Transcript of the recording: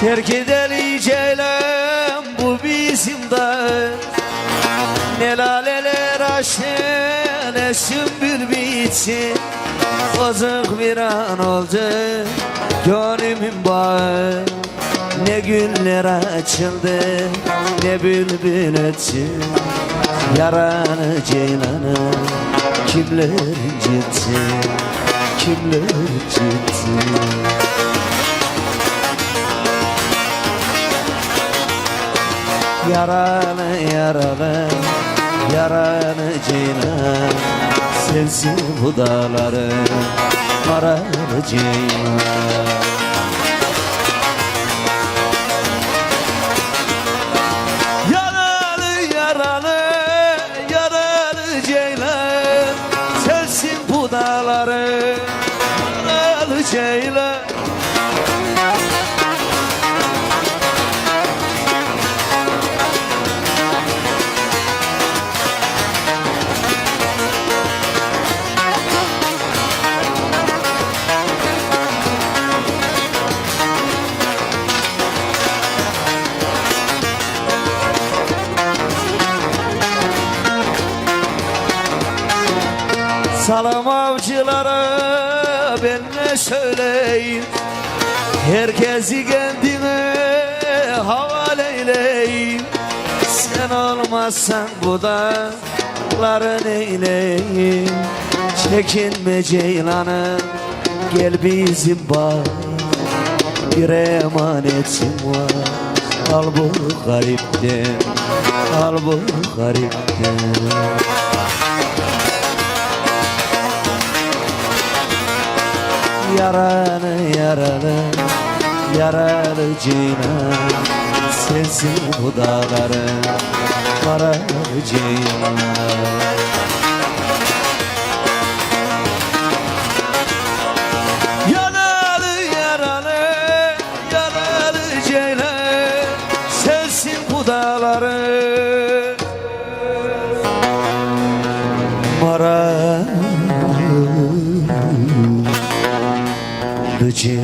Terk ceylan bu bizim dağ Ne laleler aşın ne sümbül bitsin. Bozuk bir an oldu gönlümün bağı. Ne güller açıldı ne bülbül öttü Yaranı ceylanı kimler incitti Kimler incitti Yaralı yaralı yaralı ceylan Sensin bu dağları maralı bu dağları maralı ceylan Salam avcılara ben ne söyleyeyim? Herkesi kendine havale Sen olmazsan bu dağları neyleyim? Çekinme ceylanım gel bizim bağ. Bir emanetim var Al bu garipten Al bu garipten Yaralı yaralı yaralı ceylan Sensin bu dağları karalı ceylan Yaralı yaralı yaralı ceylan Sensin bu dağları. Maralı gıcır